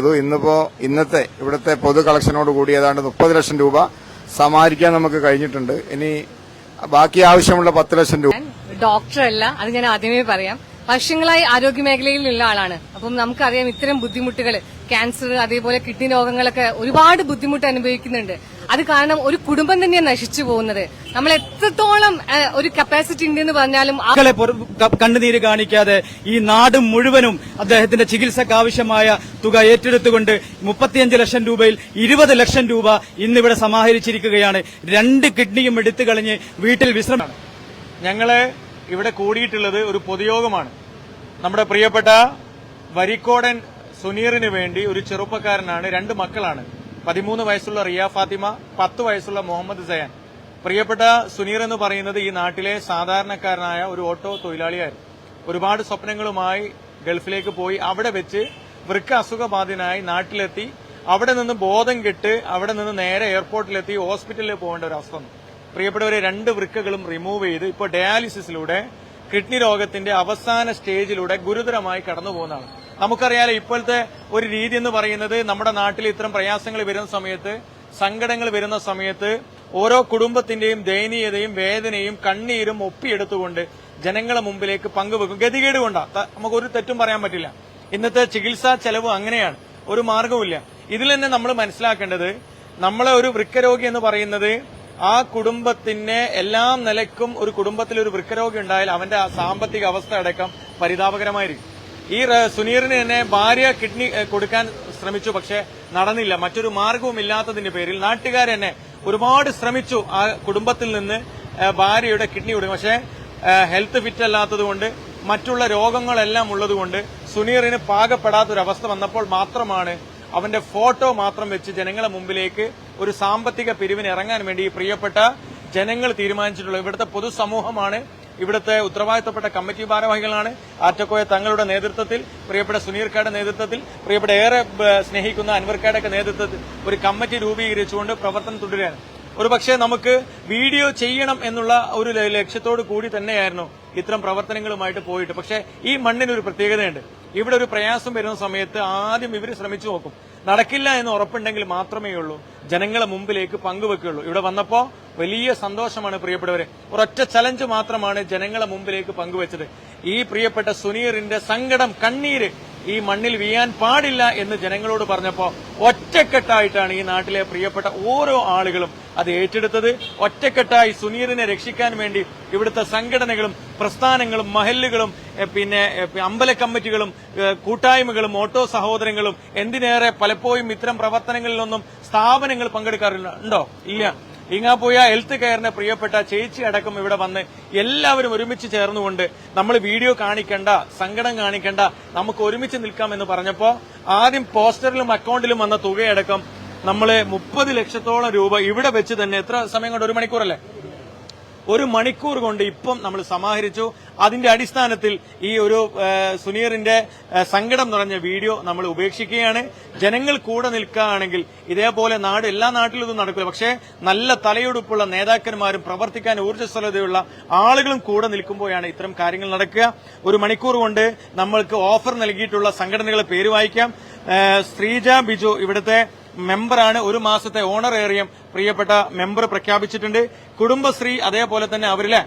ഇന്നിപ്പോ ഇന്നത്തെ ഇവിടുത്തെ പൊതു കളക്ഷനോട് കൂടി ഏതാണ്ട് മുപ്പത് ലക്ഷം രൂപ സമാഹരിക്കാൻ നമുക്ക് കഴിഞ്ഞിട്ടുണ്ട്. ഇനി ബാക്കി ആവശ്യമുള്ള പത്ത് ലക്ഷം രൂപ. ഡോക്ടർ അല്ല അത് ഞാൻ ആദ്യമേ പറയാം. വർഷങ്ങളായി ആരോഗ്യ മേഖലയിലുള്ള ആളാണ്. അപ്പം നമുക്കറിയാം ഇത്തരം ബുദ്ധിമുട്ടുകൾ ക്യാൻസർ അതേപോലെ കിഡ്നി രോഗങ്ങളൊക്കെ ഒരുപാട് ബുദ്ധിമുട്ട് അനുഭവിക്കുന്നുണ്ട്. അത് കാരണം ഒരു കുടുംബം തന്നെയാണ് നശിച്ചു പോകുന്നത്. നമ്മൾ എത്രത്തോളം ഒരു കപ്പാസിറ്റി ഉണ്ട് എന്ന് പറഞ്ഞാലും മക്കളെ കണ്ണുനീര് കാണിക്കാതെ ഈ നാട് മുഴുവനും അദ്ദേഹത്തിന്റെ ചികിത്സക്ക് ആവശ്യമായ തുക ഏറ്റെടുത്തുകൊണ്ട് മുപ്പത്തിയഞ്ച് ലക്ഷം രൂപയിൽ ഇരുപത് ലക്ഷം രൂപ ഇന്നിവിടെ സമാഹരിച്ചിരിക്കുകയാണ്. രണ്ട് കിഡ്നിയും എടുത്തു കളഞ്ഞ് വീട്ടിൽ വിശ്രമം ഞങ്ങൾ ഇവിടെ കൂടിയിട്ടുള്ളത് ഒരു പൊതുയോഗമാണ്. നമ്മുടെ പ്രിയപ്പെട്ട വരിക്കോടൻ സുനീറിന് വേണ്ടി ഒരു ചെറുപ്പക്കാരനാണ് രണ്ട് മക്കളാണ്. പതിമൂന്ന് വയസ്സുള്ള റിയ ഫാത്തിമ പത്ത് വയസ്സുള്ള മുഹമ്മദ് സയാൻ. പ്രിയപ്പെട്ട സുനീർ എന്ന് പറയുന്നത് ഈ നാട്ടിലെ സാധാരണക്കാരനായ ഒരു ഓട്ടോ തൊഴിലാളിയായിരുന്നു. ഒരുപാട് സ്വപ്നങ്ങളുമായി ഗൾഫിലേക്ക് പോയി അവിടെ വെച്ച് വൃക്ക അസുഖബാധിതനായി നാട്ടിലെത്തി അവിടെ നിന്ന് ബോധം കെട്ട് അവിടെ നിന്ന് നേരെ എയർപോർട്ടിലെത്തി ഹോസ്പിറ്റലിൽ പോകേണ്ട ഒരു അവസ്ഥ പ്രിയപ്പെട്ടവരെ രണ്ട് വൃക്കകളും റിമൂവ് ചെയ്ത് ഇപ്പോൾ ഡയാലിസിസിലൂടെ കിഡ്നി രോഗത്തിന്റെ അവസാന സ്റ്റേജിലൂടെ ഗുരുതരമായി കടന്നു പോകുന്നതാണ് നമുക്കറിയാലോ ഇപ്പോഴത്തെ ഒരു രീതി എന്ന് പറയുന്നത് നമ്മുടെ നാട്ടിൽ ഇത്തരം പ്രയാസങ്ങൾ വരുന്ന സമയത്ത് സങ്കടങ്ങൾ വരുന്ന സമയത്ത് ഓരോ കുടുംബത്തിന്റെയും ദയനീയതയും വേദനയും കണ്ണീരും ഒപ്പിയെടുത്തുകൊണ്ട് ജനങ്ങളെ മുമ്പിലേക്ക് പങ്കുവെക്കും. ഗതികേട് കൊണ്ടാ. നമുക്ക് ഒരു തെറ്റും പറയാൻ പറ്റില്ല. ഇന്നത്തെ ചികിത്സാ ചെലവ് അങ്ങനെയാണ്. ഒരു മാർഗവുമില്ല ഇതിൽ തന്നെ നമ്മൾ മനസ്സിലാക്കേണ്ടത് നമ്മളെ ഒരു വൃക്കരോഗി എന്ന് പറയുന്നത് ആ കുടുംബത്തിന് എല്ലാ നിലക്കും ഒരു കുടുംബത്തിൽ ഒരു വൃക്കരോഗി ഉണ്ടായാൽ അവന്റെ സാമ്പത്തിക അവസ്ഥ അടക്കം പരിതാപകരമായിരിക്കും. ഈ സുനീറിന് തന്നെ ഭാര്യ കിഡ്നി കൊടുക്കാൻ ശ്രമിച്ചു പക്ഷേ നടന്നില്ല. മറ്റൊരു മാർഗവും ഇല്ലാത്തതിന്റെ പേരിൽ നാട്ടുകാർ തന്നെ ഒരുപാട് ശ്രമിച്ചു ആ കുടുംബത്തിൽ നിന്ന് ഭാര്യയുടെ കിഡ്നി കൊടുക്കും പക്ഷേ ഹെൽത്ത് ഫിറ്റ് അല്ലാത്തതുകൊണ്ട് മറ്റുള്ള രോഗങ്ങളെല്ലാം ഉള്ളതുകൊണ്ട് സുനീറിന് പാകപ്പെടാത്തൊരവസ്ഥ വന്നപ്പോൾ മാത്രമാണ് അവന്റെ ഫോട്ടോ മാത്രം വെച്ച് ജനങ്ങളെ മുമ്പിലേക്ക് ഒരു സാമ്പത്തിക പിരിവിന് ഇറങ്ങാൻ വേണ്ടി പ്രിയപ്പെട്ട ജനങ്ങൾ തീരുമാനിച്ചിട്ടുള്ളത്. ഇവിടുത്തെ പൊതുസമൂഹമാണ് ഇവിടുത്തെ ഉത്തരവാദിത്തപ്പെട്ട കമ്മിറ്റി ഭാരവാഹികളാണ്. ആറ്റക്കോയ തങ്ങളുടെ നേതൃത്വത്തിൽ പ്രിയപ്പെട്ട സുനീർക്കാരുടെ നേതൃത്വത്തിൽ പ്രിയപ്പെട്ട ഏറെ സ്നേഹിക്കുന്ന അൻവർക്കാരുടെയൊക്കെ നേതൃത്വത്തിൽ ഒരു കമ്മിറ്റി രൂപീകരിച്ചുകൊണ്ട് പ്രവർത്തനം തുടരുകയാണ്. ഒരുപക്ഷെ നമുക്ക് വീഡിയോ ചെയ്യണം എന്നുള്ള ഒരു ലക്ഷ്യത്തോടു കൂടി തന്നെയായിരുന്നു ഇത്തരം പ്രവർത്തനങ്ങളുമായിട്ട് പോയിട്ട്. പക്ഷേ ഈ മണ്ണിനൊരു പ്രത്യേകതയുണ്ട്. ഇവിടെ ഒരു പ്രയാസം വരുന്ന സമയത്ത് ആദ്യം ഇവർ ശ്രമിച്ചു നോക്കും. നടക്കില്ല എന്ന് ഉറപ്പുണ്ടെങ്കിൽ മാത്രമേ ഉള്ളൂ. ജനങ്ങളെ മുമ്പിലേക്ക് പങ്കുവെക്കുകയുള്ളൂ. ഇവിടെ വന്നപ്പോ വലിയ സന്തോഷമാണ് പ്രിയപ്പെട്ടവരെ. ഒരൊറ്റ ചലഞ്ച് മാത്രമാണ് ജനങ്ങളെ മുമ്പിലേക്ക് പങ്കുവെച്ചത്. ഈ പ്രിയപ്പെട്ട സുനീറിന്റെ സങ്കടം കണ്ണീര് ഈ മണ്ണിൽ വീയാൻ പാടില്ല എന്ന് ജനങ്ങളോട് പറഞ്ഞപ്പോ ഒറ്റക്കെട്ടായിട്ടാണ് ഈ നാട്ടിലെ പ്രിയപ്പെട്ട ഓരോ ആളുകളും അത് ഏറ്റെടുത്തത് ഒറ്റക്കെട്ടായി സുനീറിനെ രക്ഷിക്കാൻ വേണ്ടി ഇവിടുത്തെ സംഘടനകളും പ്രസ്ഥാനങ്ങളും മഹല്ലുകളും പിന്നെ അമ്പല കമ്മിറ്റികളും കൂട്ടായ്മകളും ഓട്ടോ സഹോദരങ്ങളും എന്തിനേറെ പലപ്പോഴും ഇത്തരം പ്രവർത്തനങ്ങളിലൊന്നും സ്ഥാപനങ്ങൾ പങ്കെടുക്കാറില്ല. ഉണ്ടോ? ഇല്ല. പോയ ഹെൽത്ത് കെയറിനെ പ്രിയപ്പെട്ട ചേച്ചി അടക്കം ഇവിടെ വന്ന് എല്ലാവരും ഒരുമിച്ച് ചേർന്നുകൊണ്ട് നമ്മൾ വീഡിയോ കാണിക്കണ്ട സങ്കടം കാണിക്കണ്ട നമുക്ക് ഒരുമിച്ച് നിൽക്കാം എന്ന് പറഞ്ഞപ്പോ ആദ്യം പോസ്റ്ററിലും അക്കൗണ്ടിലും വന്ന തുകയടക്കം നമ്മൾ മുപ്പത് ലക്ഷത്തോളം രൂപ ഇവിടെ വെച്ച് തന്നെ എത്ര സമയം കൊണ്ട് ഒരു മണിക്കൂറല്ലേ? ഒരു മണിക്കൂർ കൊണ്ട് ഇപ്പം നമ്മൾ സമാഹരിച്ചു. അതിന്റെ അടിസ്ഥാനത്തിൽ ഈ ഒരു സുനീറിന്റെ സങ്കടം നിറഞ്ഞ വീഡിയോ നമ്മൾ ഉപേക്ഷിക്കുകയാണ്. ജനങ്ങൾ കൂടെ നിൽക്കുകയാണെങ്കിൽ ഇതേപോലെ നാട് എല്ലാ നാട്ടിലും ഇതും നടക്കില്ല. പക്ഷേ നല്ല തലയൊടുപ്പുള്ള നേതാക്കന്മാരും പ്രവർത്തിക്കാൻ ഊർജസ്വലതയുള്ള ആളുകളും കൂടെ നിൽക്കുമ്പോഴാണ് ഇത്തരം കാര്യങ്ങൾ നടക്കുക. ഒരു മണിക്കൂർ കൊണ്ട് നമ്മൾക്ക് ഓഫർ നൽകിയിട്ടുള്ള സംഘടനകളെ പേര് വായിക്കാം. ശ്രീജ ബിജു ഇവിടുത്തെ മെമ്പറാണ് ഒരു മാസത്തെ ഓണർ ഏറിയം പ്രിയപ്പെട്ട മെമ്പർ പ്രഖ്യാപിച്ചിട്ടുണ്ട്. കുടുംബശ്രീ അതേപോലെ തന്നെ അവരിലെ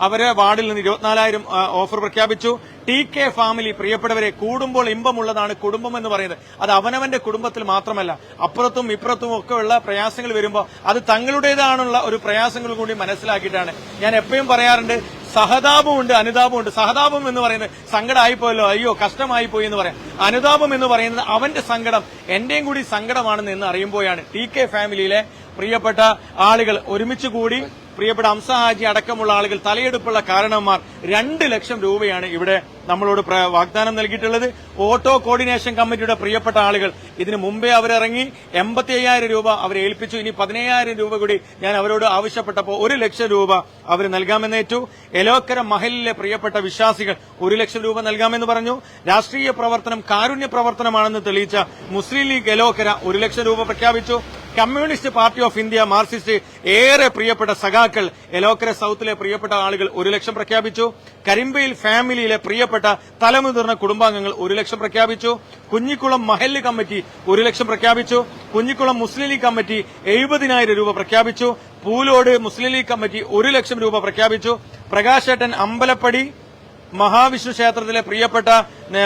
അവരെ വാർഡിൽ നിന്ന് ഇരുപത്തിനാലായിരം ഓഫർ പ്രഖ്യാപിച്ചു. ടി കെ ഫാമിലി പ്രിയപ്പെട്ടവരെ കൂടുമ്പോൾ ഇമ്പമുള്ളതാണ് കുടുംബം എന്ന് പറയുന്നത്. അത് അവനവന്റെ കുടുംബത്തിൽ മാത്രമല്ല അപ്പുറത്തും ഇപ്പുറത്തും ഒക്കെ ഉള്ള പ്രയാസങ്ങൾ വരുമ്പോൾ അത് തങ്ങളുടേതാണുള്ള ഒരു പ്രയാസങ്ങൾ കൂടി മനസ്സിലാക്കിയിട്ടാണ്. ഞാൻ എപ്പോഴും പറയാറുണ്ട് സഹതാപമുണ്ട് അനുതാപമുണ്ട് സഹതാപം എന്ന് പറയുന്നത് സങ്കടമായിപ്പോയല്ലോ അയ്യോ കഷ്ടമായി പോയി എന്ന് പറയാം. അനുതാപം എന്ന് പറയുന്നത് അവന്റെ സങ്കടം എന്റെയും കൂടി സങ്കടമാണെന്ന് എന്ന് അറിയുമ്പോഴാണ് ടി കെ ഫാമിലിയിലെ പ്രിയപ്പെട്ട ആളുകൾ ഒരുമിച്ച് കൂടി പ്രിയപ്പെട്ട അംസഹാജി അടക്കമുള്ള ആളുകൾ തലയെടുപ്പുള്ള കാരണന്മാർ രണ്ട് ലക്ഷം രൂപയാണ് ഇവിടെ നമ്മളോട് വാഗ്ദാനം നൽകിയിട്ടുള്ളത് ഓട്ടോ കോർഡിനേഷൻ കമ്മിറ്റിയുടെ പ്രിയപ്പെട്ട ആളുകൾ. ഇതിനു മുമ്പേ അവരിറങ്ങി എൺപത്തി അയ്യായിരം രൂപ അവരെ ഏൽപ്പിച്ചു. ഇനി പതിനയ്യായിരം രൂപ കൂടി ഞാൻ അവരോട് ആവശ്യപ്പെട്ടപ്പോൾ ഒരു ലക്ഷം രൂപ അവർ നൽകാമെന്നേറ്റു. എലോക്കര മഹലിലെ പ്രിയപ്പെട്ട വിശ്വാസികൾ ഒരു ലക്ഷം രൂപ നൽകാമെന്ന് പറഞ്ഞു. രാഷ്ട്രീയ പ്രവർത്തനം കാരുണ്യ പ്രവർത്തനമാണെന്ന് തെളിയിച്ച മുസ്ലിം ലീഗ് എലോക്കര ഒരു ലക്ഷം രൂപ പ്രഖ്യാപിച്ചു. Communist party of India Marxist ഏറെ പ്രിയപ്പെട്ട സഖാക്കൾ എലോക്കര സൌത്തിലെ പ്രിയപ്പെട്ട ആളുകൾ ഒരു ലക്ഷം പ്രഖ്യാപിച്ചു. കരിമ്പയിൽ ഫാമിലിയിലെ പ്രിയപ്പെട്ട തലമുതിർന്ന കുടുംബാംഗങ്ങൾ ഒരു ലക്ഷം പ്രഖ്യാപിച്ചു. കുഞ്ഞിക്കുളം മഹല്ല് കമ്മിറ്റി ഒരു ലക്ഷം പ്രഖ്യാപിച്ചു. കുഞ്ഞിക്കുളം മുസ്ലിം ലീഗ് കമ്മിറ്റി എഴുപതിനായിരം രൂപ പ്രഖ്യാപിച്ചു. പൂലോട് മുസ്ലിം ലീഗ് കമ്മിറ്റി ഒരു ലക്ഷം രൂപ പ്രഖ്യാപിച്ചു. പ്രകാശേട്ടൻ അമ്പലപ്പടി മഹാവിഷ്ണു ക്ഷേത്രത്തിലെ പ്രിയപ്പെട്ട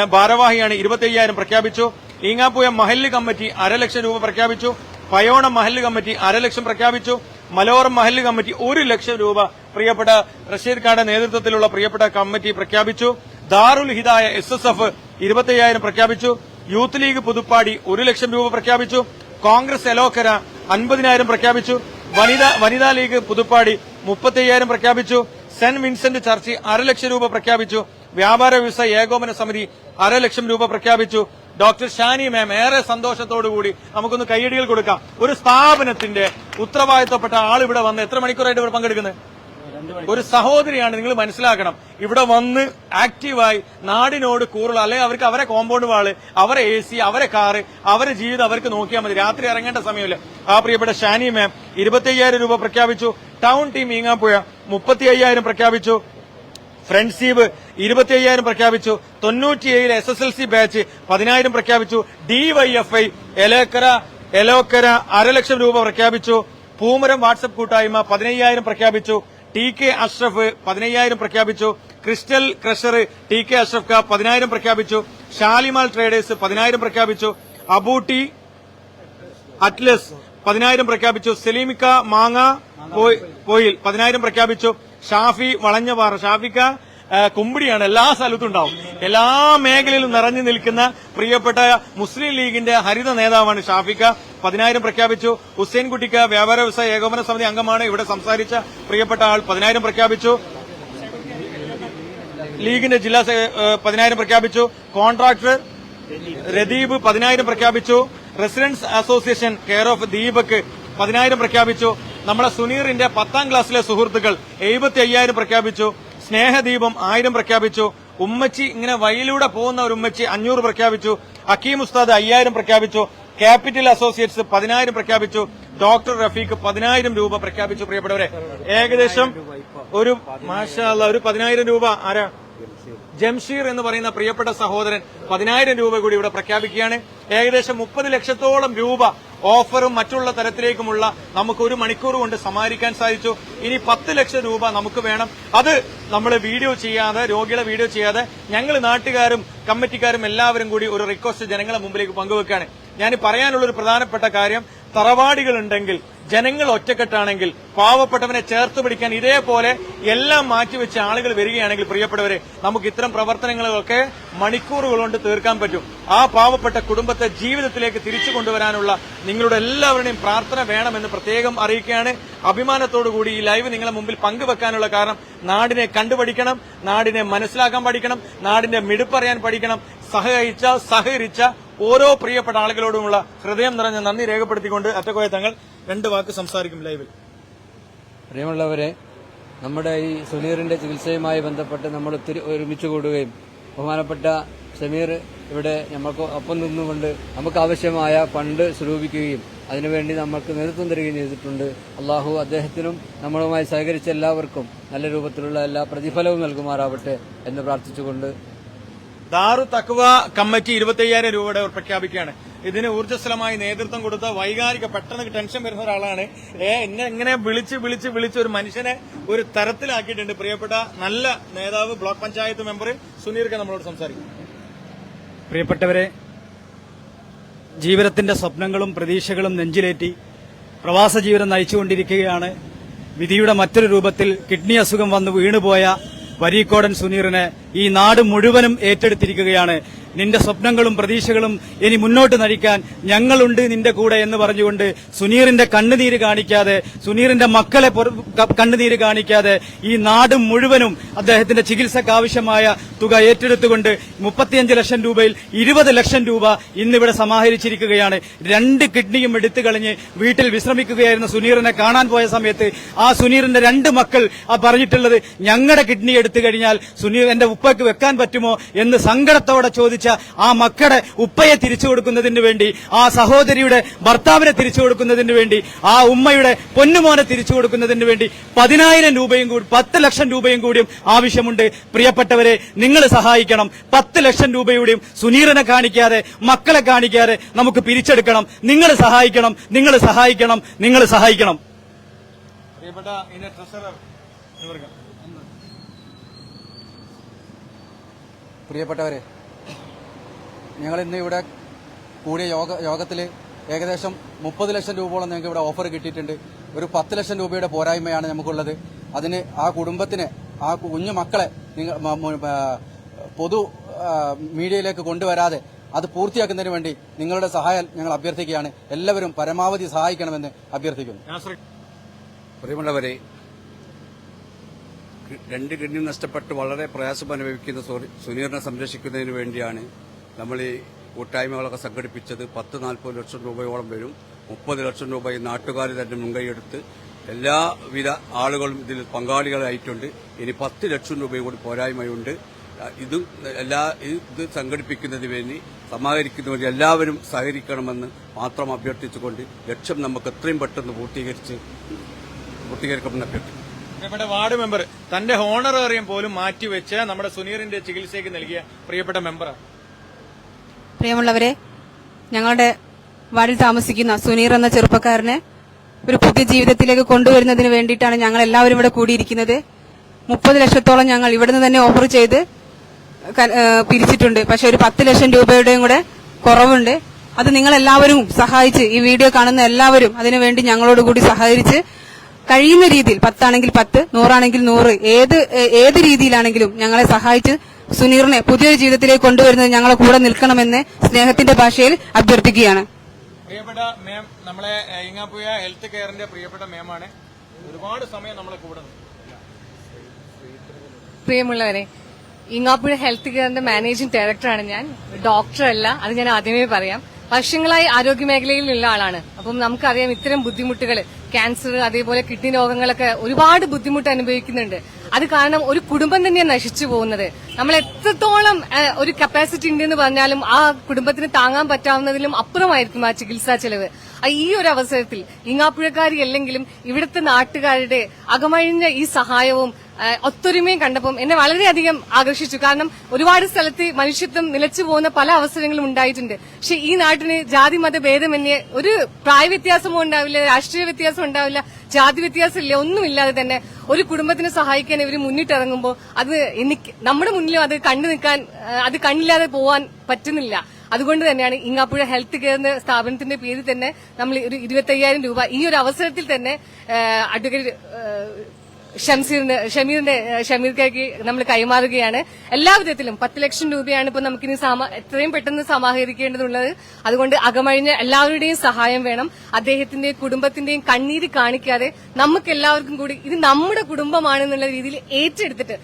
ഭാരവാഹിയാണ് ഇരുപത്തയ്യായിരം പ്രഖ്യാപിച്ചു. ഈങ്ങാപ്പുയ മഹല്ല് കമ്മിറ്റി അരലക്ഷം രൂപ പ്രഖ്യാപിച്ചു. പയോണ മഹല്ല് കമ്മിറ്റി അരലക്ഷം പ്രഖ്യാപിച്ചു. മലോറം മഹല്ല് കമ്മിറ്റി ഒരു ലക്ഷം രൂപ പ്രിയപ്പെട്ട റഷീദ് ഖാന്റെ നേതൃത്വത്തിലുള്ള പ്രിയപ്പെട്ട കമ്മിറ്റി പ്രഖ്യാപിച്ചു. Darul Hidaya S S F ഇരുപത്തയ്യായിരം പ്രഖ്യാപിച്ചു. യൂത്ത് ലീഗ് പുതുപ്പാടി ഒരു ലക്ഷം രൂപ പ്രഖ്യാപിച്ചു. കോൺഗ്രസ് എലോക്കര അൻപതിനായിരം പ്രഖ്യാപിച്ചു. വനിതാ വനിതാ ലീഗ് പുതുപ്പാടി മുപ്പത്തയ്യായിരം പ്രഖ്യാപിച്ചു. സെന്റ് വിൻസെന്റ് ചർച്ച് അരലക്ഷം രൂപ പ്രഖ്യാപിച്ചു. വ്യാപാര വ്യവസായ ഏകോപന സമിതി അരലക്ഷം രൂപ പ്രഖ്യാപിച്ചു. ഡോക്ടർ ഷാനി മാം ഏറെ സന്തോഷത്തോടുകൂടി നമുക്കൊന്ന് കൈയടികൾ കൊടുക്കാം. ഒരു സ്ഥാപനത്തിന്റെ ഉത്തരവാദിത്തപ്പെട്ട ആൾ ഇവിടെ വന്ന് എത്ര മണിക്കൂറായിട്ട് ഇവർ പങ്കെടുക്കുന്നത്? ഒരു സഹോദരിയാണ് നിങ്ങൾ മനസ്സിലാക്കണം. ഇവിടെ വന്ന് ആക്റ്റീവായി നാടിനോട് കൂറുള്ള അല്ലെങ്കിൽ അവർക്ക് അവരെ കോമ്പൗണ്ട് വാൾ അവരെ എ സി അവരെ കാറ് അവരെ ജീവിതം അവർക്ക് നോക്കിയാൽ മതി. രാത്രി ഇറങ്ങേണ്ട സമയമില്ല. ആ പ്രിയപ്പെട്ട ഷാനി മാം ഇരുപത്തി രൂപ പ്രഖ്യാപിച്ചു. ടൗൺ ടീം ഈങ്ങാപ്പുഴ മുപ്പത്തി അയ്യായിരം പ്രഖ്യാപിച്ചു. ഫ്രണ്ട്സീബ് ഇരുപത്തി അയ്യായിരം പ്രഖ്യാപിച്ചു. തൊണ്ണൂറ്റിയേഴിൽ S S L C batch പതിനായിരം പ്രഖ്യാപിച്ചു. ഡിവൈഎഫ്ഐ എലേക്കര എലോക്കര അരലക്ഷം രൂപ പ്രഖ്യാപിച്ചു. പൂമരം വാട്സപ്പ് കൂട്ടായ്മ പതിനയ്യായിരം പ്രഖ്യാപിച്ചു. ടി കെ അഷ്റഫ് പതിനയ്യായിരം പ്രഖ്യാപിച്ചു. Crystal crusher T K Ashraf ക പതിനായിരം പ്രഖ്യാപിച്ചു. ഷാലിമാൽ ട്രേഡേഴ്സ് പതിനായിരം പ്രഖ്യാപിച്ചു. അബൂട്ടി അറ്റ്ലസ് പതിനായിരം പ്രഖ്യാപിച്ചു. സെലീമിക്ക മാങ്ങ പോയി- പോയിൽ പതിനായിരം പ്രഖ്യാപിച്ചു. ഷാഫി വളഞ്ഞപാറ ഷാഫിക്ക കുമ്പിടിയാണ്. എല്ലാ സ്ഥലത്തും ഉണ്ടാവും. എല്ലാ മേഖലയിലും നിറഞ്ഞു നിൽക്കുന്ന പ്രിയപ്പെട്ട മുസ്ലിം ലീഗിന്റെ ഹരിത നേതാവാണ് ഷാഫിക്ക. പതിനായിരം പ്രഖ്യാപിച്ചു. ഹുസൈൻ കുട്ടിക്ക് വ്യാപാര വ്യവസായ ഏകോപന സമിതി അംഗമാണ്. ഇവിടെ സംസാരിച്ച പ്രിയപ്പെട്ട ആൾ പതിനായിരം പ്രഖ്യാപിച്ചു. ലീഗിന്റെ ജില്ലാ പതിനായിരം പ്രഖ്യാപിച്ചു. കോൺട്രാക്ടർ രദീപ് പതിനായിരം പ്രഖ്യാപിച്ചു. Residence association care of Deepak പതിനായിരം പ്രഖ്യാപിച്ചു. നമ്മുടെ സുനീറിന്റെ പത്താം ക്ലാസ്സിലെ സുഹൃത്തുക്കൾ എഴുപത്തി അയ്യായിരം പ്രഖ്യാപിച്ചു. സ്നേഹദീപം ആയിരം പ്രഖ്യാപിച്ചു. ഉമ്മച്ചി ഇങ്ങനെ വയലിലൂടെ പോകുന്ന ഒരു ഉമ്മച്ചി അഞ്ഞൂറ് പ്രഖ്യാപിച്ചു. അക്കീം ഉസ്താദ് അയ്യായിരം പ്രഖ്യാപിച്ചു. ക്യാപിറ്റൽ അസോസിയേറ്റ്സ് പതിനായിരം പ്രഖ്യാപിച്ചു. ഡോക്ടർ റഫീഖ് പതിനായിരം രൂപ പ്രഖ്യാപിച്ചു പ്രിയപ്പെട്ടവരെ. ഏകദേശം ഒരു മാഷാല്ല ഒരു പതിനായിരം രൂപ. ആരാ? ജംഷീർ എന്ന് പറയുന്ന പ്രിയപ്പെട്ട സഹോദരൻ പതിനായിരം രൂപ കൂടി ഇവിടെ പ്രഖ്യാപിക്കുകയാണ്. ഏകദേശം മുപ്പത് ലക്ഷത്തോളം രൂപ ഓഫറും മറ്റുള്ള തരത്തിലേക്കുമുള്ള നമുക്ക് ഒരു മണിക്കൂർ കൊണ്ട് സമാഹരിക്കാൻ സാധിച്ചു. ഇനി പത്ത് ലക്ഷം രൂപ നമുക്ക് വേണം. അത് നമ്മൾ വീഡിയോ ചെയ്യാതെ രോഗികളെ വീഡിയോ ചെയ്യാതെ ഞങ്ങൾ നാട്ടുകാരും കമ്മിറ്റിക്കാരും എല്ലാവരും കൂടി ഒരു റിക്വസ്റ്റ് ജനങ്ങളെ മുമ്പിലേക്ക് പങ്കുവെക്കുകയാണ് ഞാൻ പറയാനുള്ള ഒരു പ്രധാനപ്പെട്ട കാര്യം തറവാടികളുണ്ടെങ്കിൽ ജനങ്ങൾ ഒറ്റക്കെട്ടാണെങ്കിൽ പാവപ്പെട്ടവനെ ചേർത്ത് പിടിക്കാൻ ഇതേപോലെ എല്ലാം മാറ്റിവെച്ച് ആളുകൾ വരികയാണെങ്കിൽ പ്രിയപ്പെട്ടവരെ നമുക്ക് ഇത്തരം പ്രവർത്തനങ്ങളൊക്കെ മണിക്കൂറുകൾ കൊണ്ട് തീർക്കാൻ പറ്റും. ആ പാവപ്പെട്ട കുടുംബത്തെ ജീവിതത്തിലേക്ക് തിരിച്ചു കൊണ്ടുവരാനുള്ള നിങ്ങളുടെ എല്ലാവരുടെയും പ്രാർത്ഥന വേണമെന്ന് പ്രത്യേകം അറിയിക്കുകയാണ്. അഭിമാനത്തോടു കൂടി ഈ ലൈവ് നിങ്ങളെ മുമ്പിൽ പങ്കുവെക്കാനുള്ള കാരണം നാടിനെ കണ്ടുപഠിക്കണം നാടിനെ മനസ്സിലാക്കാൻ പഠിക്കണം നാടിന്റെ മിടുപ്പറിയാൻ പഠിക്കണം. സഹകരിച്ച സഹകരിച്ച ഓരോ പ്രിയപ്പെട്ട ആളുകളോടുമുള്ള ഹൃദയം നിറഞ്ഞ നന്ദി രേഖപ്പെടുത്തിക്കൊണ്ട് അറ്റക്കോയ തങ്ങൾ രണ്ട് വാക്ക് സംസാരിക്കും ലൈവിൽ. പ്രിയമുള്ളവരെ നമ്മുടെ ഈ സുനീറിന്റെ ചികിത്സയുമായി ബന്ധപ്പെട്ട് നമ്മൾ ഒത്തിരി ഒരുമിച്ച് കൂടുകയും ബഹുമാനപ്പെട്ട സമീർ ഇവിടെ നമുക്ക് ഒപ്പം നിന്നുകൊണ്ട് നമുക്ക് ആവശ്യമായ ഫണ്ട് സ്വരൂപിക്കുകയും അതിനുവേണ്ടി നമ്മൾക്ക് നേതൃത്വം തരികയും ചെയ്തിട്ടുണ്ട്. അള്ളാഹു അദ്ദേഹത്തിനും നമ്മളുമായി സഹകരിച്ച എല്ലാവർക്കും നല്ല രൂപത്തിലുള്ള എല്ലാ പ്രതിഫലവും നൽകുമാറാവട്ടെ എന്ന് പ്രാർത്ഥിച്ചുകൊണ്ട് ദാറു തക്വ കമ്മിറ്റി ഇരുപത്തയ്യായിരം രൂപയുടെ പ്രഖ്യാപിക്കുകയാണ്. ഇതിന് ഊർജസ്വലമായി നേതൃത്വം കൊടുത്ത വൈകാരിക പെട്ടെന്ന് ടെൻഷൻ വരുന്ന ഒരാളാണ്. എന്നെ എങ്ങനെ വിളിച്ച് വിളിച്ച് വിളിച്ച് ഒരു മനുഷ്യനെ ഒരു തരത്തിലാക്കിയിട്ടുണ്ട്. പ്രിയപ്പെട്ട നല്ല നേതാവ് ബ്ലോക്ക് പഞ്ചായത്ത് മെമ്പർ സുനീർക്ക് നമ്മളോട് സംസാരിക്കും. പ്രിയപ്പെട്ടവരെ ജീവിതത്തിന്റെ സ്വപ്നങ്ങളും പ്രതീക്ഷകളും നെഞ്ചിലേറ്റി പ്രവാസ ജീവിതം നയിച്ചുകൊണ്ടിരിക്കുകയാണ്. വിധിയുടെ മറ്റൊരു രൂപത്തിൽ കിഡ്നി അസുഖം വന്ന് വീണുപോയ വരീക്കോടൻ സുനീറിനെ ഈ നാട് മുഴുവനും ഏറ്റെടുത്തിരിക്കുകയാണ്. നിന്റെ സ്വപ്നങ്ങളും പ്രതീക്ഷകളും ഇനി മുന്നോട്ട് നയിക്കാൻ ഞങ്ങളുണ്ട് നിന്റെ കൂടെ എന്ന് പറഞ്ഞുകൊണ്ട് സുനീറിന്റെ കണ്ണുനീര് കാണിക്കാതെ സുനീറിന്റെ മക്കളെ കണ്ണുനീര് കാണിക്കാതെ ഈ നാട് മുഴുവനും അദ്ദേഹത്തിന്റെ ചികിത്സക്ക് ആവശ്യമായ തുക ഏറ്റെടുത്തുകൊണ്ട് മുപ്പത്തിയഞ്ച് ലക്ഷം രൂപയിൽ ഇരുപത് ലക്ഷം രൂപ ഇന്നിവിടെ സമാഹരിച്ചിരിക്കുകയാണ്. രണ്ട് കിഡ്നിയും എടുത്തു കളഞ്ഞ് വീട്ടിൽ വിശ്രമിക്കുകയായിരുന്ന സുനീറിനെ കാണാൻ പോയ സമയത്ത് ആ സുനീറിന്റെ രണ്ട് മക്കൾ ആ പറഞ്ഞിട്ടുള്ളത് ഞങ്ങളുടെ കിഡ്നി എടുത്തു കഴിഞ്ഞാൽ സുനീർ എന്റെ ഉപ്പയ്ക്ക് വെക്കാൻ പറ്റുമോ എന്ന് സങ്കടത്തോടെ ചോദിച്ച ആ മക്കളുടെ ഉപ്പയെ തിരിച്ചു കൊടുക്കുന്നതിന് വേണ്ടി ആ സഹോദരിയുടെ ഭർത്താവിനെ തിരിച്ചു കൊടുക്കുന്നതിന് വേണ്ടി ആ ഉമ്മയുടെ പൊന്നുമോനെ തിരിച്ചു കൊടുക്കുന്നതിന് വേണ്ടി പതിനായിരം രൂപയും കൂടി പത്ത് ലക്ഷം രൂപയും കൂടിയും ആവശ്യമുണ്ട്. പ്രിയപ്പെട്ടവരെ നിങ്ങൾ സഹായിക്കണം. പത്ത് ലക്ഷം രൂപയുടെയും സുനീറിനെ കാണിക്കാതെ മക്കളെ കാണിക്കാതെ നമുക്ക് പിരിച്ചെടുക്കണം. നിങ്ങൾ സഹായിക്കണം. നിങ്ങൾ സഹായിക്കണം. നിങ്ങൾ സഹായിക്കണം. പ്രിയപ്പെട്ട ഇതിന്റെ ട്രഷറർ പ്രിയപ്പെട്ടവരെ ഞങ്ങൾ ഇന്ന് ഇവിടെ കൂടിയ യോഗ യോഗത്തിൽ ഏകദേശം മുപ്പത് ലക്ഷം രൂപയോളം ഞങ്ങൾക്ക് ഇവിടെ ഓഫർ കിട്ടിയിട്ടുണ്ട്. ഒരു പത്ത് ലക്ഷം രൂപയുടെ പോരായ്മയാണ് നമുക്കുള്ളത്. അതിന് ആ കുടുംബത്തിന് ആ കുഞ്ഞു മക്കളെ നിങ്ങൾ പൊതു മീഡിയയിലേക്ക് കൊണ്ടുവരാതെ അത് പൂർത്തിയാക്കുന്നതിന് വേണ്ടി നിങ്ങളുടെ സഹായം ഞങ്ങൾ അഭ്യർത്ഥിക്കുകയാണ്. എല്ലാവരും പരമാവധി സഹായിക്കണമെന്ന് അഭ്യർത്ഥിക്കുന്നു. പ്രിയമുള്ളവരെ രണ്ട് കിഡ്നി നഷ്ടപ്പെട്ട് വളരെ പ്രയാസം അനുഭവിക്കുന്ന സുനീറിനെ സംരക്ഷിക്കുന്നതിന് വേണ്ടിയാണ് നമ്മൾ ഈ കൂട്ടായ്മകളൊക്കെ സംഘടിപ്പിച്ചത്. പത്ത് നാൽപ്പത് ലക്ഷം രൂപയോളം വരും. മുപ്പത് ലക്ഷം രൂപ ഈ നാട്ടുകാർ തന്നെ മുൻകൈയെടുത്ത് എല്ലാവിധ ആളുകളും ഇതിൽ പങ്കാളികളായിട്ടുണ്ട്. ഇനി പത്ത് ലക്ഷം രൂപയും കൂടി പോരായ്മയുണ്ട്. ഇത് എല്ലാ ഇത് സംഘടിപ്പിക്കുന്നതിന് വേണ്ടി സമാഹരിക്കുന്നതിന് എല്ലാവരും സഹകരിക്കണമെന്ന് മാത്രം അഭ്യർത്ഥിച്ചുകൊണ്ട് ലക്ഷ്യം നമുക്ക് എത്രയും പെട്ടെന്ന് പൂർത്തീകരിച്ച് പൂർത്തീകരിക്കണമെന്ന് അഭ്യർത്ഥിക്കുന്നു. പ്രിയപ്പെട്ട വാർഡ് മെമ്പർ തന്റെ ഹോണറേറിയം പോലും മാറ്റിവെച്ച് നമ്മുടെ സുനീറിന്റെ ചികിത്സയ്ക്ക് നൽകിയ പ്രിയപ്പെട്ട മെമ്പറാണ് പ്രിയമുള്ളവരെ ഞങ്ങളുടെ വാർഡിൽ താമസിക്കുന്ന സുനീർ എന്ന ചെറുപ്പക്കാരനെ ഒരു പുതിയ ജീവിതത്തിലേക്ക് കൊണ്ടുവരുന്നതിന് വേണ്ടിയിട്ടാണ് ഞങ്ങൾ എല്ലാവരും ഇവിടെ കൂടിയിരിക്കുന്നത്. മുപ്പത് ലക്ഷത്തോളം ഞങ്ങൾ ഇവിടുന്ന് തന്നെ ഓഫർ ചെയ്ത് പിരിച്ചിട്ടുണ്ട്. പക്ഷെ ഒരു പത്ത് ലക്ഷം രൂപയുടെയും കൂടെ കുറവുണ്ട്. അത് നിങ്ങൾ എല്ലാവരും സഹായിച്ച് ഈ വീഡിയോ കാണുന്ന എല്ലാവരും അതിനുവേണ്ടി ഞങ്ങളോട് കൂടി സഹകരിച്ച് കഴിയുന്ന രീതിയിൽ പത്താണെങ്കിൽ പത്ത് നൂറാണെങ്കിൽ നൂറ് ഏത് ഏത് രീതിയിലാണെങ്കിലും ഞങ്ങളെ സഹായിച്ച് സുനീറിനെ പുതിയൊരു ജീവിതത്തിലേക്ക് കൊണ്ടുവരുന്നത് ഞങ്ങളെ കൂടെ നിൽക്കണമെന്ന് സ്നേഹത്തിന്റെ ഭാഷയിൽ അഭ്യർത്ഥിക്കുകയാണ്. പ്രിയപ്പെട്ട മാം നമ്മളെ ഇങ്ങാപ്പുയ ഹെൽത്ത് കെയറിന്റെ പ്രിയപ്പെട്ട മാമാണ് ഒരുപാട് സമയം നമ്മളെ കൂടെ. പ്രിയമുള്ളവരെ ഇങ്ങാപ്പുഴ ഹെൽത്ത് കെയറിന്റെ മാനേജിംഗ് ഡയറക്ടറാണ് ഞാൻ. ഡോക്ടറല്ല അത് ഞാൻ ആദ്യമേ പറയാം. വർഷങ്ങളായി ആരോഗ്യ മേഖലയിലുള്ള ആളാണ്. അപ്പം നമുക്കറിയാം ഇത്തരം ബുദ്ധിമുട്ടുകൾ ക്യാൻസർ അതേപോലെ കിഡ്നി രോഗങ്ങളൊക്കെ ഒരുപാട് ബുദ്ധിമുട്ട് അനുഭവിക്കുന്നുണ്ട്. അത് കാരണം ഒരു കുടുംബം തന്നെയാണ് നശിച്ചു പോകുന്നത്. നമ്മൾ എത്രത്തോളം ഒരു കപ്പാസിറ്റി ഉണ്ട് എന്ന് പറഞ്ഞാലും ആ കുടുംബത്തിന് താങ്ങാൻ പറ്റാവുന്നതിലും അപ്പുറമായിരിക്കും ആ ചികിത്സാ ചെലവ്. ഈ ഒരു അവസരത്തിൽ ഇങ്ങാപ്പുഴക്കാരി അല്ലെങ്കിലും ഇവിടുത്തെ നാട്ടുകാരുടെ അകമഴിഞ്ഞ ഈ സഹായവും ഒത്തൊരുമയും കണ്ടപ്പം എന്നെ വളരെയധികം ആകർഷിച്ചു. കാരണം ഒരുപാട് സ്ഥലത്ത് മനുഷ്യത്വം നിലച്ചു പോകുന്ന പല അവസരങ്ങളും ഉണ്ടായിട്ടുണ്ട്. പക്ഷെ ഈ നാട്ടിന് ജാതി മത ഭേദമന്യേ ഒരു പ്രായ വ്യത്യാസമോ ഉണ്ടാവില്ല രാഷ്ട്രീയ വ്യത്യാസം ഉണ്ടാവില്ല ജാതി വ്യത്യാസം ഇല്ല ഒന്നുമില്ലാതെ തന്നെ ഒരു കുടുംബത്തിനെ സഹായിക്കാൻ ഇവർ മുന്നിട്ടിറങ്ങുമ്പോൾ അത് എനിക്ക് നമ്മുടെ മുന്നിലും അത് കണ്ടു നിൽക്കാൻ അത് കണ്ണില്ലാതെ പോവാൻ പറ്റുന്നില്ല. അതുകൊണ്ട് തന്നെയാണ് ഇങ്ങാപ്പുഴ ഹെൽത്ത് കെയർ സ്ഥാപനത്തിന്റെ പേരിൽ തന്നെ നമ്മൾ ഒരു ഇരുപത്തയ്യായിരം രൂപ ഈ ഒരു അവസരത്തിൽ തന്നെ അഡ്വക്കേറ്റ് ആ, ഷംസീറിന്റെ ഷമീറിന്റെ ഷമീർക്കേക്ക് നമ്മൾ കൈമാറുകയാണ്. എല്ലാ വിധത്തിലും പത്ത് ലക്ഷം രൂപയാണ് ഇപ്പൊ നമുക്കിനി എത്രയും പെട്ടെന്ന് സമാഹരിക്കേണ്ടതുള്ളത്. അതുകൊണ്ട് അകമഴിഞ്ഞ എല്ലാവരുടെയും സഹായം വേണം. അദ്ദേഹത്തിന്റെയും കുടുംബത്തിന്റെയും കണ്ണീര് കാണിക്കാതെ നമുക്ക് എല്ലാവർക്കും കൂടി ഇത് നമ്മുടെ കുടുംബമാണെന്നുള്ള രീതിയിൽ ഏറ്റെടുത്തിട്ട്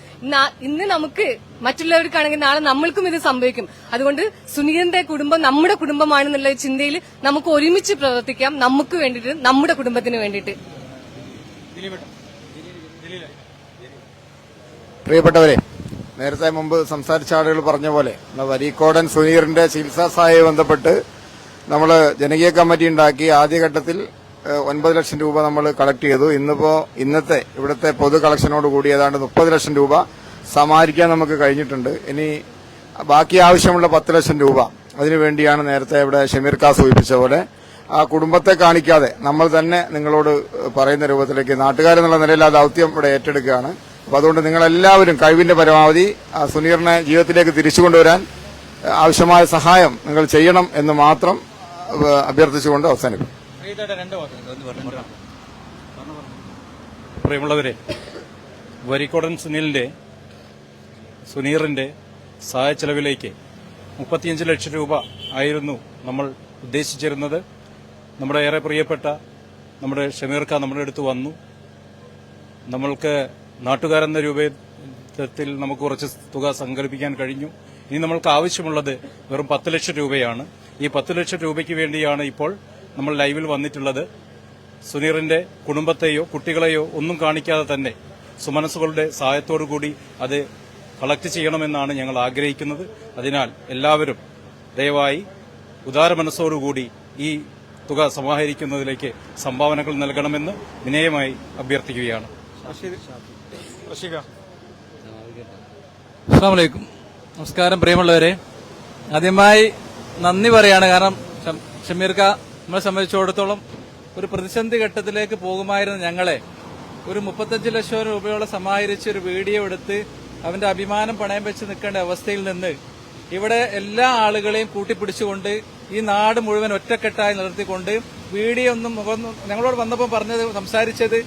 ഇന്ന് നമുക്ക് മറ്റുള്ളവർക്കാണെങ്കിൽ നാളെ നമ്മൾക്കും ഇത് സംഭവിക്കും. അതുകൊണ്ട് സുനീറിന്റെ കുടുംബം നമ്മുടെ കുടുംബമാണെന്നുള്ള ചിന്തയിൽ നമുക്ക് ഒരുമിച്ച് പ്രവർത്തിക്കാം. നമുക്ക് വേണ്ടിയിട്ട് നമ്മുടെ കുടുംബത്തിന് വേണ്ടിയിട്ട്. പ്രിയപ്പെട്ടവരെ നേരത്തെ മുമ്പ് സംസാരിച്ച ആളുകൾ പറഞ്ഞ പോലെ വരീക്കോടൻ സുനീറിന്റെ ചികിത്സാ സഹായവുമായി ബന്ധപ്പെട്ട് നമ്മൾ ജനകീയ കമ്മിറ്റി ഉണ്ടാക്കി ആദ്യഘട്ടത്തിൽ ഒൻപത് ലക്ഷം രൂപ നമ്മൾ കളക്ട് ചെയ്തു. ഇന്നിപ്പോ ഇന്നത്തെ ഇവിടുത്തെ പൊതു കളക്ഷനോട് കൂടി ഏതാണ്ട് മുപ്പത് ലക്ഷം രൂപ സമാഹരിക്കാൻ നമുക്ക് കഴിഞ്ഞിട്ടുണ്ട്. ഇനി ബാക്കി ആവശ്യമുള്ള പത്ത് ലക്ഷം രൂപ അതിനുവേണ്ടിയാണ് നേരത്തെ ഇവിടെ ഷമീർ ഖാ സൂചിപ്പിച്ച പോലെ ആ കുടുംബത്തെ കാണിക്കാതെ നമ്മൾ തന്നെ നിങ്ങളോട് പറയുന്ന രൂപത്തിലേക്ക് നാട്ടുകാരെന്നുള്ള നിലയിൽ ആ ദൌത്യം ഇവിടെ ഏറ്റെടുക്കുകയാണ്. അപ്പോൾ അതുകൊണ്ട് നിങ്ങളെല്ലാവരും കഴിവിന്റെ പരമാവധി ആ സുനീറിനെ ജീവിതത്തിലേക്ക് തിരിച്ചു കൊണ്ടുവരാൻ ആവശ്യമായ സഹായം നിങ്ങൾ ചെയ്യണം എന്ന് മാത്രം അഭ്യർത്ഥിച്ചുകൊണ്ട് അവസാനിക്കും പ്രിയമുള്ളവരെ വരിക്കോടൻ സുനിലിന്റെ സുനീറിന്റെ സഹായ ചെലവിലേക്ക് മുപ്പത്തിയഞ്ച് ലക്ഷം രൂപ ആയിരുന്നു നമ്മൾ ഉദ്ദേശിച്ചിരുന്നത്. നമ്മുടെ ഏറെ പ്രിയപ്പെട്ട നമ്മുടെ ഷമീർ ഖാൻ നമ്മുടെ അടുത്ത് വന്നു. നമ്മൾക്ക് നാട്ടുകാരെന്ന രൂപത്തിൽ നമുക്ക് കുറച്ച് തുക സംഘടിപ്പിക്കാൻ കഴിഞ്ഞു. ഇനി നമ്മൾക്ക് ആവശ്യമുള്ളത് വെറും പത്ത് ലക്ഷം രൂപയാണ്. ഈ പത്ത് ലക്ഷം രൂപയ്ക്ക് വേണ്ടിയാണ് ഇപ്പോൾ നമ്മൾ ലൈവിൽ വന്നിട്ടുള്ളത്. സുനീറിന്റെ കുടുംബത്തെയോ കുട്ടികളെയോ ഒന്നും കാണിക്കാതെ തന്നെ സുമനസ്സുകളുടെ സഹായത്തോടു കൂടി അത് കളക്ട് ചെയ്യണമെന്നാണ് ഞങ്ങൾ ആഗ്രഹിക്കുന്നത്. അതിനാൽ എല്ലാവരും ദയവായി ഉദാര മനസ്സോടുകൂടി ഈ തുക സമാഹരിക്കുന്നതിലേക്ക് സംഭാവനകൾ നൽകണമെന്ന് വിനയമായി അഭ്യർത്ഥിക്കുകയാണ്. അസ്സാമലൈക്കും നമസ്കാരം പ്രിയമുള്ളവരെ. ആദ്യമായി നന്ദി പറയാണ്. കാരണം ഷമീർക്ക നമ്മളെ സംബന്ധിച്ചിടത്തോളം ഒരു പ്രതിസന്ധി ഘട്ടത്തിലേക്ക് പോകുമായിരുന്ന ഞങ്ങളെ. ഒരു മുപ്പത്തഞ്ച് ലക്ഷം രൂപയോളം സമാഹരിച്ച് ഒരു വീഡിയോ എടുത്ത് അവന്റെ അഭിമാനം പണയം വെച്ച് നിൽക്കേണ്ട അവസ്ഥയിൽ നിന്ന് ഇവിടെ എല്ലാ ആളുകളെയും കൂട്ടിപ്പിടിച്ചുകൊണ്ട് ഈ നാട് മുഴുവൻ ഒറ്റക്കെട്ടായി നിർത്തിക്കൊണ്ട് വീഡിയോ ഒന്നും ഞങ്ങളോട് വന്നപ്പോൾ പറഞ്ഞത് സംസാരിച്ചത്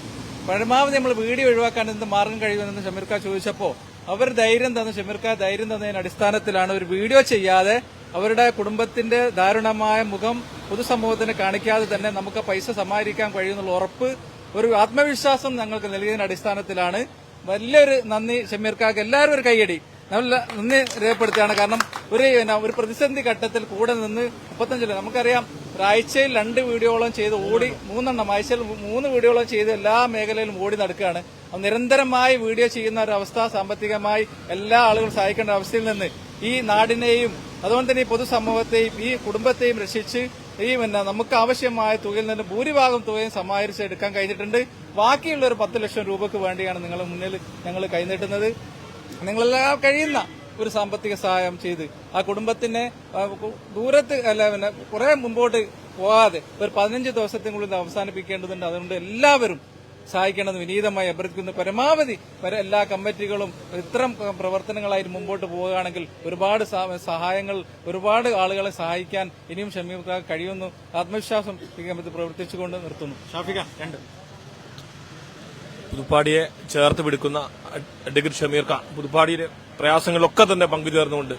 പരമാവധി നമ്മൾ വീഡിയോ ഒഴിവാക്കാൻ എന്ത് മാർഗം കഴിയുമെന്ന് ഷമീർക്ക ചോദിച്ചപ്പോൾ അവർ ധൈര്യം തന്നു ഷമീർക്ക ധൈര്യം തന്നതിന് അടിസ്ഥാനത്തിലാണ് ഒരു വീഡിയോ ചെയ്യാതെ അവരുടെ കുടുംബത്തിന്റെ ദാരുണമായ മുഖം പൊതുസമൂഹത്തിന് കാണിക്കാതെ തന്നെ നമുക്ക് പൈസ സമാഹരിക്കാൻ കഴിയുമെന്നുള്ള ഉറപ്പ് ഒരു ആത്മവിശ്വാസം ഞങ്ങൾക്ക് നൽകിയതിന്റെ അടിസ്ഥാനത്തിലാണ്. വലിയൊരു നന്ദി ഷമീർക്കാക്ക്. എല്ലാവരും ഒരു കൈയടി. നല്ല നന്ദി രേഖപ്പെടുത്തുകയാണ്. കാരണം ഒരു ഒരു പ്രതിസന്ധി ഘട്ടത്തിൽ കൂടെ നിന്ന് മുപ്പത്തഞ്ചിൽ നമുക്കറിയാം ഒരാഴ്ചയിൽ രണ്ട് വീഡിയോളം ചെയ്ത് ഓടി മൂന്നെണ്ണം ആഴ്ചയിൽ മൂന്ന് വീഡിയോളം ചെയ്ത് എല്ലാ മേഖലയിലും ഓടി നടക്കുകയാണ്. നിരന്തരമായി വീഡിയോ ചെയ്യുന്ന ഒരു അവസ്ഥ സാമ്പത്തികമായി എല്ലാ ആളുകളും സഹായിക്കേണ്ട അവസ്ഥയിൽ നിന്ന് ഈ നാടിനെയും അതുകൊണ്ട് തന്നെ ഈ പൊതുസമൂഹത്തെയും ഈ കുടുംബത്തെയും രക്ഷിച്ച് ഈ പിന്നെ നമുക്ക് ആവശ്യമായ തുകയിൽ നിന്ന് ഭൂരിഭാഗം തുകയും സമാഹരിച്ച് എടുക്കാൻ കഴിഞ്ഞിട്ടുണ്ട്. ബാക്കിയുള്ള ഒരു പത്ത് ലക്ഷം രൂപക്ക് വേണ്ടിയാണ് നിങ്ങൾ മുന്നിൽ ഞങ്ങൾ കൈനീട്ടുന്നത്. നിങ്ങളെല്ലാം കഴിയുന്ന ഒരു സാമ്പത്തിക സഹായം ചെയ്ത് ആ കുടുംബത്തിനെ ദൂരത്ത് അല്ല പിന്നെ കുറെ മുമ്പോട്ട് പോകാതെ ഒരു പതിനഞ്ച് ദിവസത്തിനുള്ളിൽ അവസാനിപ്പിക്കേണ്ടതുണ്ട്. അതുകൊണ്ട് എല്ലാവരും സഹായിക്കണമെന്ന് വിനീതമായി അഭ്യർത്ഥിക്കുന്നു. പരമാവധി എല്ലാ കമ്മിറ്റികളും ഇത്തരം പ്രവർത്തനങ്ങളായിട്ട് മുമ്പോട്ട് പോവുകയാണെങ്കിൽ ഒരുപാട് സഹായങ്ങൾ ഒരുപാട് ആളുകളെ സഹായിക്കാൻ ഇനിയും ക്ഷമിക്കാൻ കഴിയുന്നു. ആത്മവിശ്വാസം ഈ കമ്മിറ്റി പ്രവർത്തിച്ചുകൊണ്ട് നിർത്തുന്നു. ഷാഫിക രണ്ട്. പുതുപ്പാടിയെ ചേർത്ത് പിടിക്കുന്ന അഡ്വക്കേറ്റ് ഷമീർ ഖാൻ പുതുപ്പാടിയിലെ പ്രയാസങ്ങളിലൊക്കെ തന്നെ പങ്കുചേർന്നുകൊണ്ട്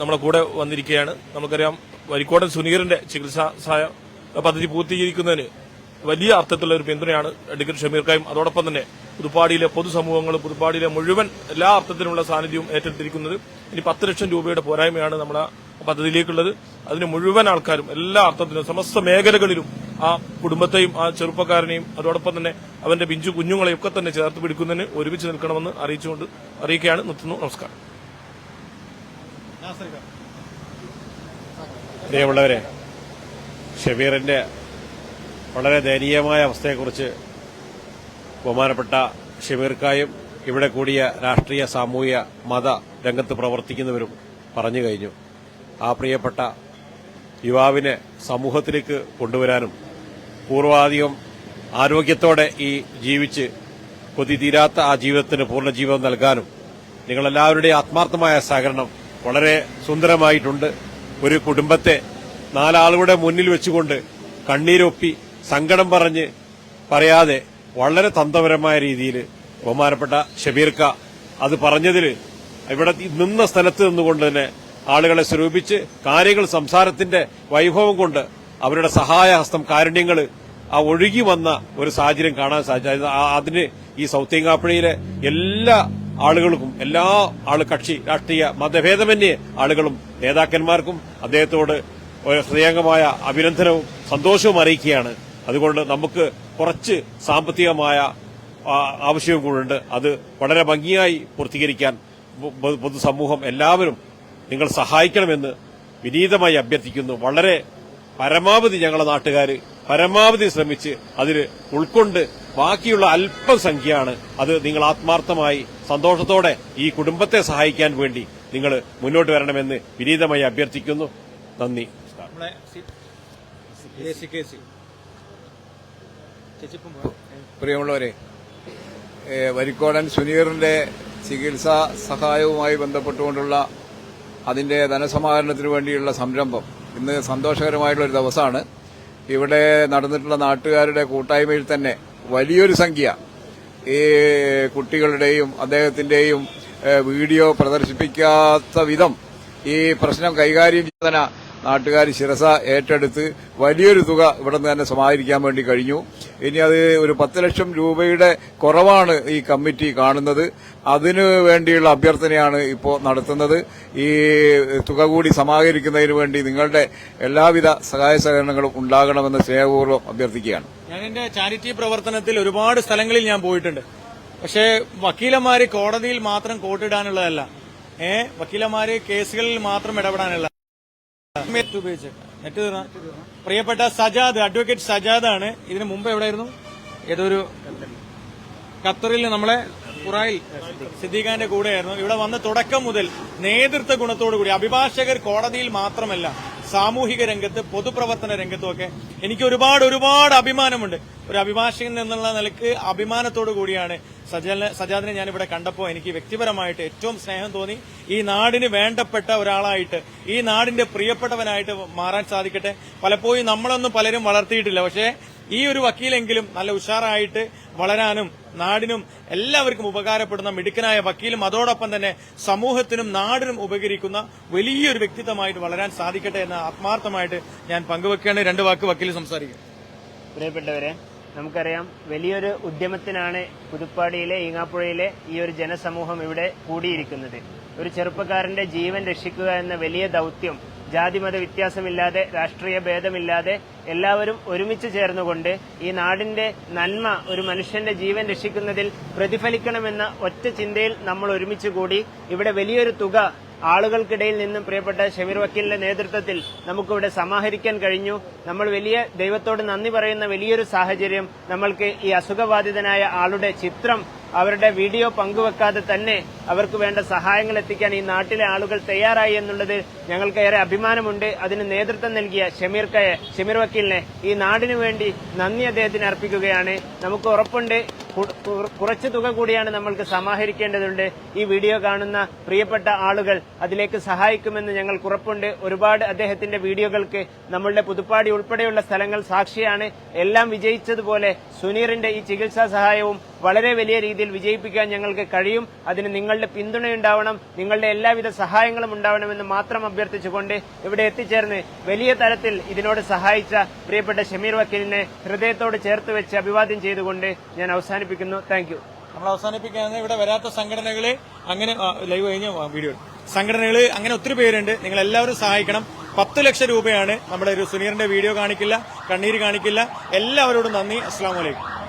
നമ്മളെ കൂടെ വന്നിരിക്കുകയാണ്. നമുക്കറിയാം വരിക്കോടൻ സുനീറിന്റെ ചികിത്സാ സഹായ പദ്ധതി പൂർത്തീകരിക്കുന്നതിന് വലിയ അർത്ഥത്തിലുള്ള ഒരു പിന്തുണയാണ് അഡ്വക്കേറ്റ് ഷമീർ ഖായും അതോടൊപ്പം തന്നെ പുതുപ്പാടിയിലെ പൊതുസമൂഹങ്ങളും പുതുപ്പാടിയിലെ മുഴുവൻ എല്ലാ അർത്ഥത്തിലുള്ള സാന്നിധ്യവും ഏറ്റെടുത്തിരിക്കുന്നത് ഇനി പത്ത് ലക്ഷം രൂപയുടെ പോരായ്മയാണ് നമ്മളെ പദ്ധതിയിലേക്കുള്ളത്. അതിന് മുഴുവൻ ആൾക്കാരും എല്ലാ അർത്ഥത്തിലും സമസ്ത മേഖലകളിലും ആ കുടുംബത്തെയും ആ ചെറുപ്പക്കാരനെയും അതോടൊപ്പം തന്നെ അവന്റെ പിഞ്ചു കുഞ്ഞുങ്ങളെയും ഒക്കെ തന്നെ ചേർത്ത് പിടിക്കുന്നതിന് ഒരുമിച്ച് നിൽക്കണമെന്ന് അറിയിച്ചുകൊണ്ട് അറിയിക്കുകയാണ്. നിർത്തുന്നു. നമസ്കാരം. പ്രിയമുള്ളവരെ ഷബീറിന്റെ വളരെ ദയനീയമായ അവസ്ഥയെക്കുറിച്ച് ബഹുമാനപ്പെട്ട ഷബീർക്കായും ഇവിടെ കൂടിയ രാഷ്ട്രീയ സാമൂഹ്യ മത രംഗത്ത് പ്രവർത്തിക്കുന്നവരും പറഞ്ഞു കഴിഞ്ഞു. ആ പ്രിയപ്പെട്ട യുവാവിനെ സമൂഹത്തിലേക്ക് കൊണ്ടുവരാനും പൂർവാധികം ആരോഗ്യത്തോടെ ഈ ജീവിച്ച് കൊതി തീരാത്ത ആ ജീവിതത്തിന് പൂർണ ജീവിതം നൽകാനും നിങ്ങളെല്ലാവരുടെയും ആത്മാർത്ഥമായ സഹകരണം വളരെ സുന്ദരമായിട്ടുണ്ട്. ഒരു കുടുംബത്തെ നാലാളുകളുടെ മുന്നിൽ വെച്ചുകൊണ്ട് കണ്ണീരൊപ്പി സങ്കടം പറഞ്ഞ് പറയാതെ വളരെ തന്ത്രപരമായ രീതിയിൽ ബഹുമാനപ്പെട്ട ഷബീർക്ക അത് പറഞ്ഞതിൽ ഇവിടെ നിന്ന സ്ഥലത്ത് നിന്നുകൊണ്ട് തന്നെ ആളുകളെ സ്വരൂപിച്ച് കാര്യങ്ങൾ സംസാരത്തിന്റെ വൈഭവം കൊണ്ട് അവരുടെ സഹായഹസ്തം കാരുണ്യങ്ങൾ ആ ഒഴുകി വന്ന ഒരു സാഹചര്യം കാണാൻ സാധിച്ചു അതിന് ഈ സൗത്തിയങ്കാപ്പുഴയിലെ എല്ലാ ആളുകൾക്കും എല്ലാ ആൾ കക്ഷി രാഷ്ട്രീയ മതഭേദമന്യേ ആളുകളും നേതാക്കന്മാർക്കും അദ്ദേഹത്തോട് ഹൃദയംഗമായ അഭിനന്ദനവും സന്തോഷവും അറിയിക്കുകയാണ്. അതുകൊണ്ട് നമുക്ക് കുറച്ച് സാമ്പത്തികമായ ആവശ്യവും കൂടുണ്ട് അത് വളരെ ഭംഗിയായി പൂർത്തീകരിക്കാൻ പൊതുസമൂഹം എല്ലാവരും നിങ്ങൾ സഹായിക്കണമെന്ന് വിനീതമായി അഭ്യർത്ഥിക്കുന്നു. വളരെ പരമാവധി ഞങ്ങളുടെ നാട്ടുകാർ പരമാവധി ശ്രമിച്ച് അതിൽ ഉൾക്കൊണ്ട് ബാക്കിയുള്ള അല്പം സംഖ്യയാണ് അത് നിങ്ങൾ ആത്മാർത്ഥമായി സന്തോഷത്തോടെ ഈ കുടുംബത്തെ സഹായിക്കാൻ വേണ്ടി നിങ്ങൾ മുന്നോട്ട് വരണമെന്ന് വിനീതമായി അഭ്യർത്ഥിക്കുന്നു. നന്ദി. പ്രിയമുള്ളവരെ വരിക്കോടൻ സുനീറിന്റെ ചികിത്സാ സഹായവുമായി ബന്ധപ്പെട്ടുകൊണ്ടുള്ള അതിന്റെ ധനസമാഹരണത്തിനു വേണ്ടിയുള്ള സംരംഭം ഇന്ന് സന്തോഷകരമായിട്ടുള്ള ഒരു ദിവസമാണ്. ഇവിടെ നടന്നിട്ടുള്ള നാട്ടുകാരുടെ കൂട്ടായ്മയിൽ തന്നെ വലിയൊരു സംഖ്യ. ഈ കുട്ടികളുടെയും അദ്ദേഹത്തിന്റെയും വീഡിയോ പ്രദർശിപ്പിക്കാത്ത വിധം ഈ പ്രശ്നം കൈകാര്യം ചെയ്യുന്ന നാട്ടുകാർ ശിരസ ഏറ്റെടുത്ത് വലിയൊരു തുക ഇവിടെ നിന്ന് തന്നെ സമാഹരിക്കാൻ വേണ്ടി കഴിഞ്ഞു. ഇനി അത് ഒരു പത്ത് ലക്ഷം രൂപയുടെ കുറവാണ് ഈ കമ്മിറ്റി കാണുന്നത്. അതിനു വേണ്ടിയുള്ള അഭ്യർത്ഥനയാണ് ഇപ്പോൾ നടത്തുന്നത്. ഈ തുക കൂടി സമാഹരിക്കുന്നതിന് വേണ്ടി നിങ്ങളുടെ എല്ലാവിധ സഹായ സഹകരണങ്ങളും ഉണ്ടാകണമെന്ന് സ്നേഹപൂർവം അഭ്യർത്ഥിക്കുകയാണ്. ഞാൻ എന്റെ ചാരിറ്റി പ്രവർത്തനത്തിൽ ഒരുപാട് സ്ഥലങ്ങളിൽ ഞാൻ പോയിട്ടുണ്ട്. പക്ഷേ വക്കീലന്മാര് കോടതിയിൽ മാത്രം കോട്ടിടാനുള്ളതല്ല. ഏഹ് വക്കീലന്മാര് കേസുകളിൽ മാത്രം ഇടപെടാനുള്ള പ്രിയപ്പെട്ട സജാദ് അഡ്വക്കേറ്റ് സജാദ് ആണ് ഇതിന് മുമ്പ് എവിടെയായിരുന്നു? ഏതൊരു ഖത്തറിൽ നമ്മളെ ഖുറായിൽ സിദ്ദീഖാന്റെ കൂടെയായിരുന്നു. ഇവിടെ വന്ന തുടക്കം മുതൽ നേതൃത്വ ഗുണത്തോടുകൂടി അഭിഭാഷകർ കോടതിയിൽ മാത്രമല്ല സാമൂഹിക രംഗത്ത് പൊതുപ്രവർത്തന രംഗത്തുമൊക്കെ എനിക്ക് ഒരുപാട് ഒരുപാട് അഭിമാനമുണ്ട്. ഒരു അഭിഭാഷകൻ എന്നുള്ള നിലയ്ക്ക് അഭിമാനത്തോടു കൂടിയാണ് സജാദിനെ സജാദിനെ ഞാൻ ഇവിടെ കണ്ടപ്പോൾ എനിക്ക് വ്യക്തിപരമായിട്ട് ഏറ്റവും സ്നേഹം തോന്നി. ഈ നാടിന് വേണ്ടപ്പെട്ട ഒരാളായിട്ട് ഈ നാടിന്റെ പ്രിയപ്പെട്ടവനായിട്ട് മാറാൻ സാധിക്കട്ടെ. പലപ്പോഴും നമ്മളൊന്നും പലരും വളർത്തിയിട്ടില്ല. പക്ഷേ ഈ ഒരു വക്കീലെങ്കിലും നല്ല ഉഷാറായിട്ട് വളരാനും നാടിനും എല്ലാവർക്കും ഉപകാരപ്പെടുന്ന മിടുക്കനായ വക്കീലും അതോടൊപ്പം തന്നെ സമൂഹത്തിനും നാടിനും ഉപകരിക്കുന്ന വലിയൊരു വ്യക്തിത്വമായിട്ട് വളരാൻ സാധിക്കട്ടെ എന്ന് ആത്മാർത്ഥമായിട്ട് ഞാൻ പങ്കുവെക്കുകയാണ്. രണ്ട് വാക്ക് വക്കീൽ സംസാരിക്കും. പ്രിയപ്പെട്ടവരെ നമുക്കറിയാം വലിയൊരു ഉദ്യമത്തിനാണ് പുതുപ്പാടിയിലെ ഈങ്ങാപ്പുഴയിലെ ഈ ഒരു ജനസമൂഹം ഇവിടെ കൂടിയിരിക്കുന്നത്. ഒരു ചെറുപ്പക്കാരന്റെ ജീവൻ രക്ഷിക്കുക എന്ന വലിയ ദൗത്യം ജാതിമത വ്യത്യാസമില്ലാതെ രാഷ്ട്രീയ ഭേദമില്ലാതെ എല്ലാവരും ഒരുമിച്ച് ചേർന്നുകൊണ്ട് ഈ നാടിന്റെ നന്മ ഒരു മനുഷ്യന്റെ ജീവൻ രക്ഷിക്കുന്നതിൽ പ്രതിഫലിക്കണമെന്ന ഒറ്റ ചിന്തയിൽ നമ്മൾ ഒരുമിച്ച് കൂടി ഇവിടെ വലിയൊരു തുക ആളുകൾക്കിടയിൽ നിന്നും പ്രിയപ്പെട്ട ഷമീർ വക്കീലിന്റെ നേതൃത്വത്തിൽ നമുക്കിവിടെ സമാഹരിക്കാൻ കഴിഞ്ഞു. നമ്മൾ വലിയ ദൈവത്തോട് നന്ദി പറയുന്ന വലിയൊരു സാഹചര്യം നമ്മൾക്ക് ഈ അസുഖബാധിതനായ ആളുടെ ചിത്രം അവരുടെ വീഡിയോ പങ്കുവെക്കാതെ തന്നെ അവർക്ക് വേണ്ട സഹായങ്ങൾ എത്തിക്കാൻ ഈ നാട്ടിലെ ആളുകൾ തയ്യാറായി എന്നുള്ളത് ഞങ്ങൾക്ക് ഏറെ അഭിമാനമുണ്ട്. അതിന് നേതൃത്വം നൽകിയ ഷമീർ കയെ ഷമീർ വക്കീലിനെ ഈ നാടിനു വേണ്ടി നന്ദി അദ്ദേഹത്തിന് അർപ്പിക്കുകയാണ്. നമുക്ക് ഉറപ്പുണ്ട്. കുറച്ച് തുക കൂടിയാണ് നമ്മൾക്ക് സമാഹരിക്കേണ്ടതുണ്ട്. ഈ വീഡിയോ കാണുന്ന പ്രിയപ്പെട്ട ആളുകൾ അതിലേക്ക് സഹായിക്കുമെന്ന് ഞങ്ങൾ ഉറപ്പുണ്ട്. ഒരുപാട് അദ്ദേഹത്തിന്റെ വീഡിയോകൾക്ക് നമ്മളുടെ പുതുപ്പാടി ഉൾപ്പെടെയുള്ള സ്ഥലങ്ങൾ സാക്ഷിയാണ്. എല്ലാം വിജയിച്ചതുപോലെ സുനീറിന്റെ ഈ ചികിത്സാ സഹായവും വളരെ വലിയ രീതിയിൽ വിജയിപ്പിക്കാൻ ഞങ്ങൾക്ക് കഴിയും. അതിന് നിങ്ങളുടെ പിന്തുണയുണ്ടാവണം. നിങ്ങളുടെ എല്ലാവിധ സഹായങ്ങളും ഉണ്ടാവണമെന്ന് മാത്രം അഭ്യർത്ഥിച്ചുകൊണ്ട് ഇവിടെ എത്തിച്ചേർന്ന് വലിയ തരത്തിൽ ഇതിനോട് സഹായിച്ച പ്രിയപ്പെട്ട ഷമീർ വക്കീലിനെ ഹൃദയത്തോട് ചേർത്ത് വെച്ച് അഭിവാദ്യം ചെയ്തുകൊണ്ട് ഞാൻ അവസാനിപ്പിക്കുന്നു. താങ്ക് നമ്മൾ അവസാനിപ്പിക്കുകയാണ് ഇവിടെ വരാത്ത സംഘടനകളെ അങ്ങനെ ലൈവ് കഴിഞ്ഞ വീഡിയോ സംഘടനകൾ അങ്ങനെ ഒത്തിരി പേരുണ്ട്. നിങ്ങൾ എല്ലാവരും സഹായിക്കണം. പത്ത് ലക്ഷം രൂപയാണ് നമ്മുടെ ഒരു സുനീറിന്റെ വീഡിയോ കാണിക്കില്ല കണ്ണീര് കാണിക്കില്ല. എല്ലാവരോടും നന്ദി. അസ്സാം വലൈക്കും